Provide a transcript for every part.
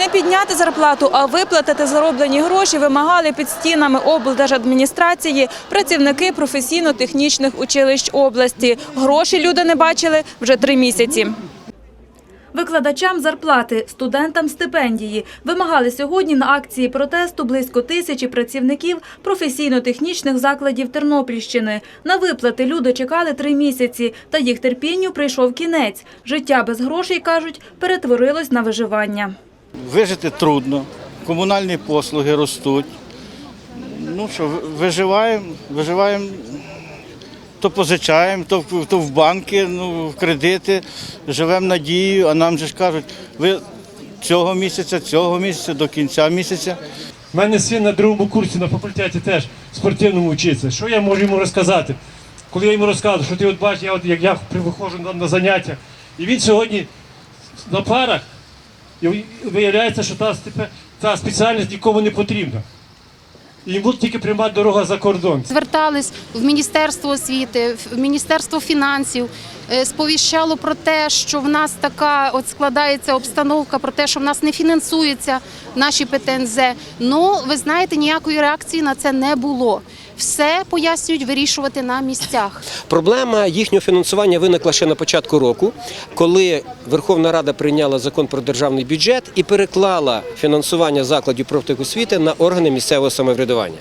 Не підняти зарплату, а виплатити зароблені гроші вимагали під стінами облдержадміністрації працівники професійно-технічних училищ області. Гроші люди не бачили вже три місяці. Викладачам зарплати, студентам стипендії вимагали сьогодні на акції протесту близько тисячі працівників професійно-технічних закладів Тернопільщини. На виплати люди чекали три місяці, та їх терпінню прийшов кінець. Життя без грошей, кажуть, перетворилось на виживання. Вижити трудно, комунальні послуги ростуть. Ну що, виживаємо, виживаємо, то позичаємо, то, в- то в банки, ну, в кредити, живемо надією, а нам же ж кажуть, ви цього місяця, цього місяця, до кінця місяця. У мене син на другому курсі на факультеті теж спортивному вчиться. Що я можу йому розказати? Коли я йому розказую, що ти от бачиш, я от, як я виходжу на, на заняття, і він сьогодні на парах, і виявляється, що та, та спеціальність нікому не потрібна. І йому тільки пряма дорога за кордон. звертались в Міністерство освіти, в Міністерство фінансів, е, сповіщало про те, що в нас така от складається обстановка, про те, що в нас не фінансуються наші ПТНЗ. Ну, ви знаєте, ніякої реакції на це не було. Все пояснюють вирішувати на місцях. Проблема їхнього фінансування виникла ще на початку року, коли Верховна Рада прийняла закон про державний бюджет і переклала фінансування закладів профтехосвіти на органи місцевого самоврядування.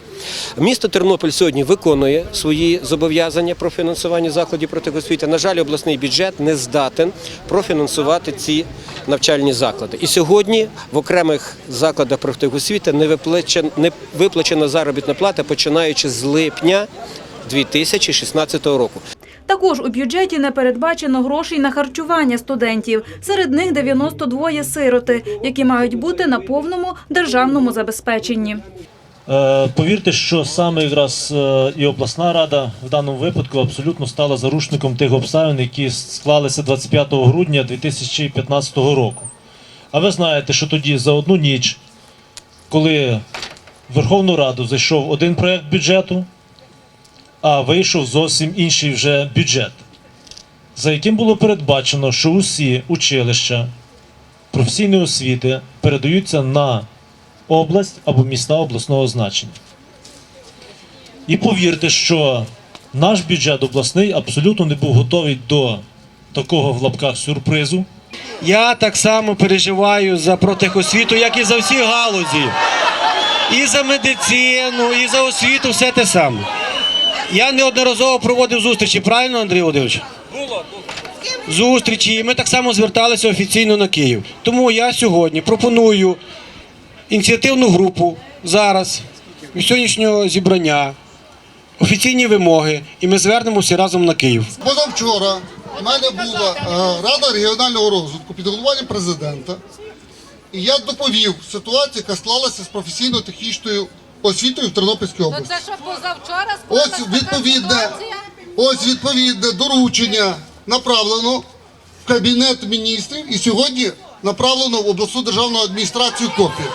Місто Тернопіль сьогодні виконує свої зобов'язання про фінансування закладів профтехосвіти. На жаль, обласний бюджет не здатен профінансувати ці навчальні заклади. І сьогодні в окремих закладах профтехосвіти не виплачена, заробітна плата, починаючи з липня 2016 року. Також у бюджеті не передбачено грошей на харчування студентів. Серед них 92 сироти, які мають бути на повному державному забезпеченні. Е, Повірте, що саме якраз е, і обласна рада в даному випадку абсолютно стала заручником тих обставин, які склалися 25 грудня 2015 року. А ви знаєте, що тоді за одну ніч, коли Верховну Раду зайшов один проєкт бюджету, а вийшов зовсім інший вже бюджет, за яким було передбачено, що усі училища професійної освіти передаються на область або міста обласного значення. І повірте, що наш бюджет обласний абсолютно не був готовий до такого в лапках сюрпризу. Я так само переживаю за протехосвіту, як і за всі галузі. І за медицину, і за освіту, все те саме. Я неодноразово проводив зустрічі, правильно, Андрій Володимирович? Було. Зустрічі, і ми так само зверталися офіційно на Київ. Тому я сьогодні пропоную ініціативну групу зараз, від сьогоднішнього зібрання, офіційні вимоги, і ми звернемо всі разом на Київ. Позавчора в мене була е, Рада регіонального розвитку під головуванням президента. І я доповів ситуацію, яка склалася з професійно-технічною освітою в Тернопільській Ну області. це що позавчора Ось така відповідне, ситуація? ось відповідне доручення направлено в Кабінет міністрів і сьогодні направлено в обласну державну адміністрацію копію.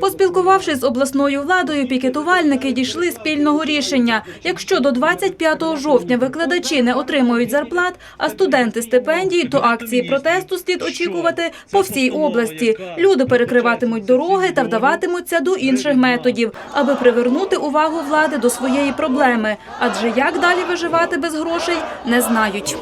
Поспілкувавшись з обласною владою, пікетувальники дійшли спільного рішення. Якщо до 25 жовтня викладачі не отримують зарплат, а студенти стипендії, то акції протесту слід очікувати по всій області. Люди перекриватимуть дороги та вдаватимуться до інших методів, аби привернути увагу влади до своєї проблеми. Адже як далі виживати без грошей, не знають.